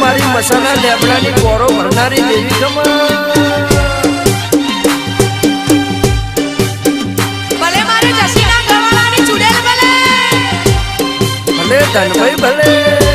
મારી મસાલા લેબડાની કોરો ભરનારી દેવી ગમા ભલે ધનભાઈ ભલે.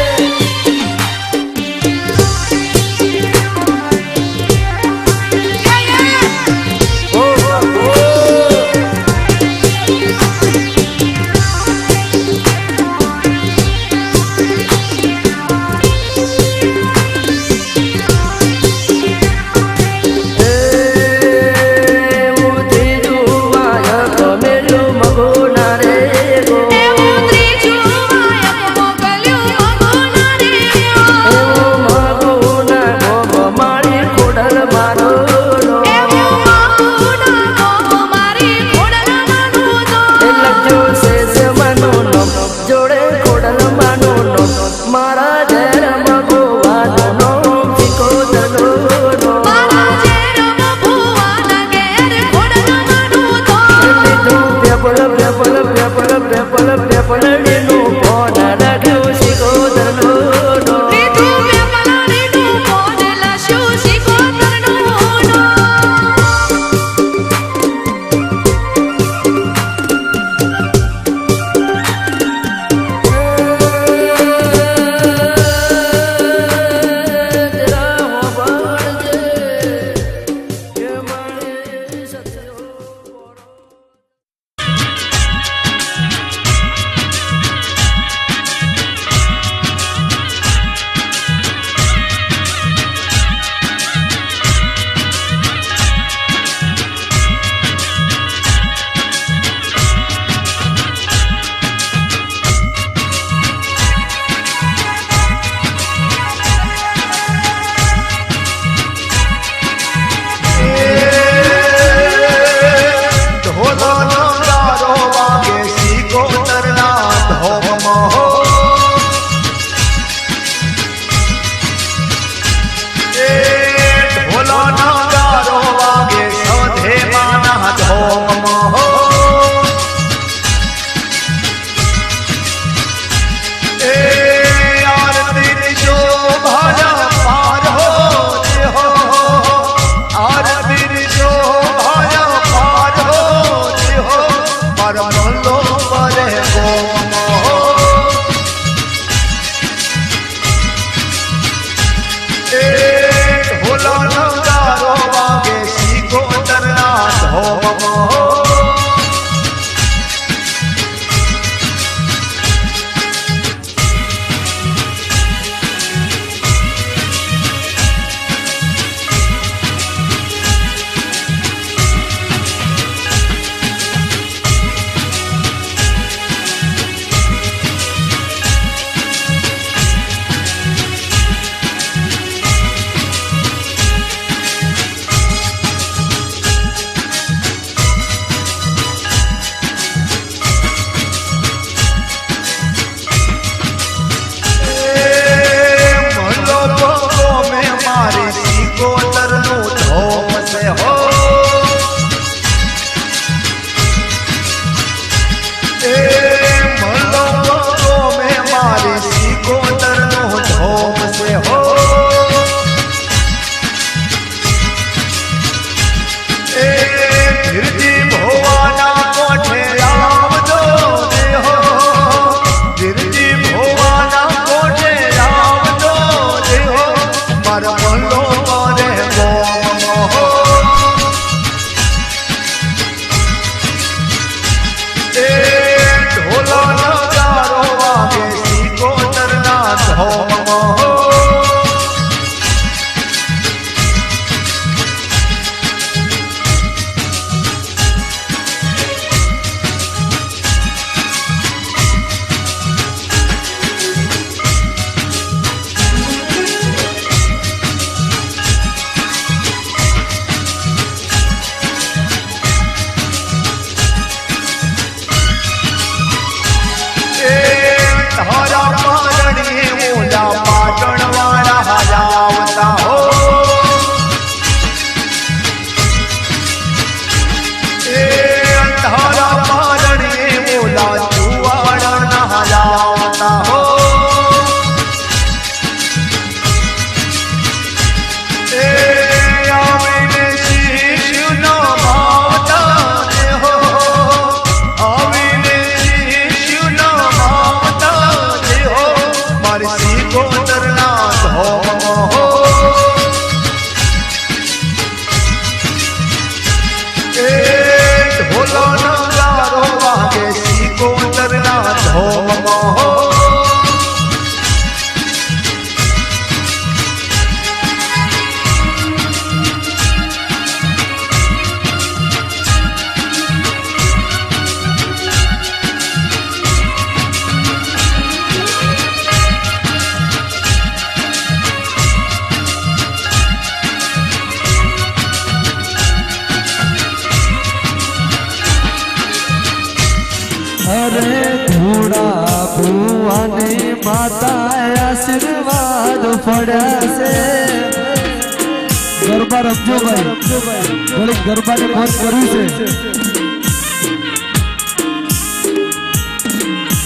ગરબા રમજો ભાઈ. ઘડીક ગરબાને મોજ કરવી છે.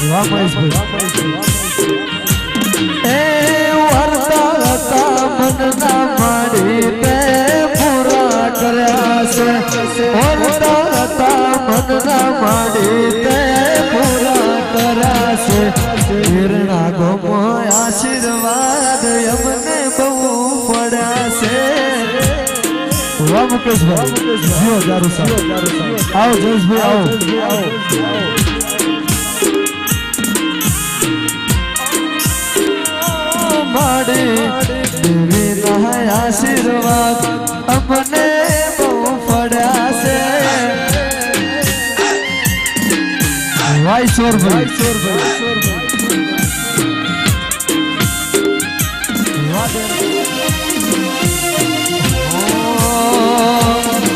વાહ મહેશભાઈ. છે વાહ મુકેશભાઈ જીઓ દારૂ સાહેબ આવો જયેશભાઈ આવો માડી દેવીના આશીર્વાદ અમને બહુ પડ્યા છે વાય સોરભાઈ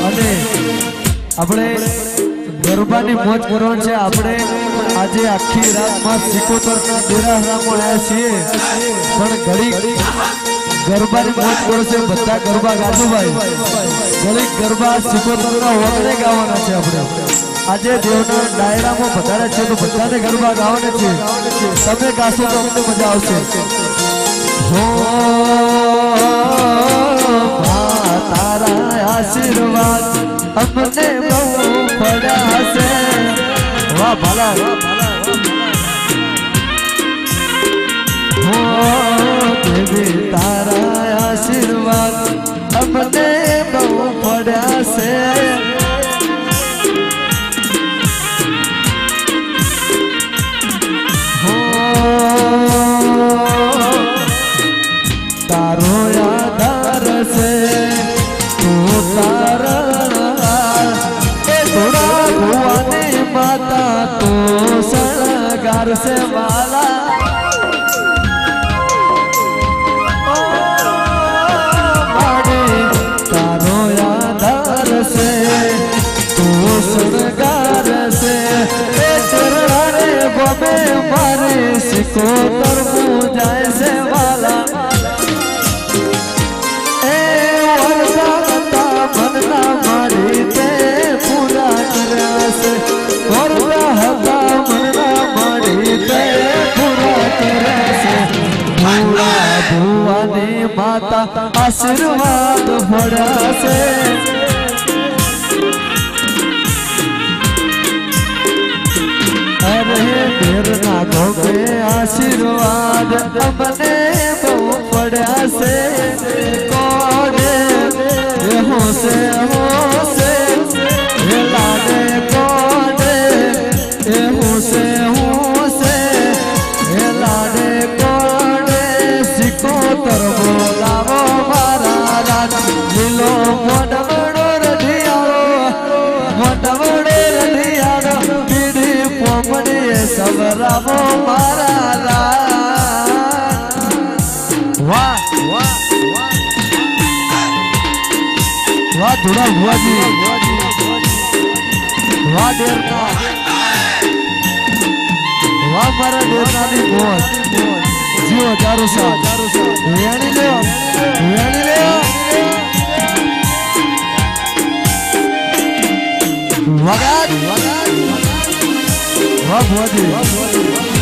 અને આપણે ગરબાની મોજ કરવાની છે. આપણે આજે આખી રાતમાં સિકોતરના આવ્યા છીએ. પણ ઘડી ગરબાની મોજ કરશે બધા ગરબા ગાજુભાઈ. ઘડી ગરબા સિકોતરના વગરે ગાવાના છે આપણે. આજે દેવના ડાયરામાં વધારે છે તો બધાને ગરબા ગાવાના છે. તમે ગાશો તો અમને મજા આવશે. હો અમને બહુ પડ્યા છે વાહ ભાલા. હો દેવી શણગાર સે વાલા ઓ માતા આશીર્વાદ મળશે અરે મેરના ગોગે આશીર્વાદ અમને બહુ પડ્યા છે. હોશે હોશે. ધોળા ભુવાજી. વાહ ડેરના વાહ મારા ડેરનાની મોજ જીવો ચારો સાહેબ વેણી લ્યો. વેણી લ્યો. વગાડ વાહ ભુવાજી. વાહ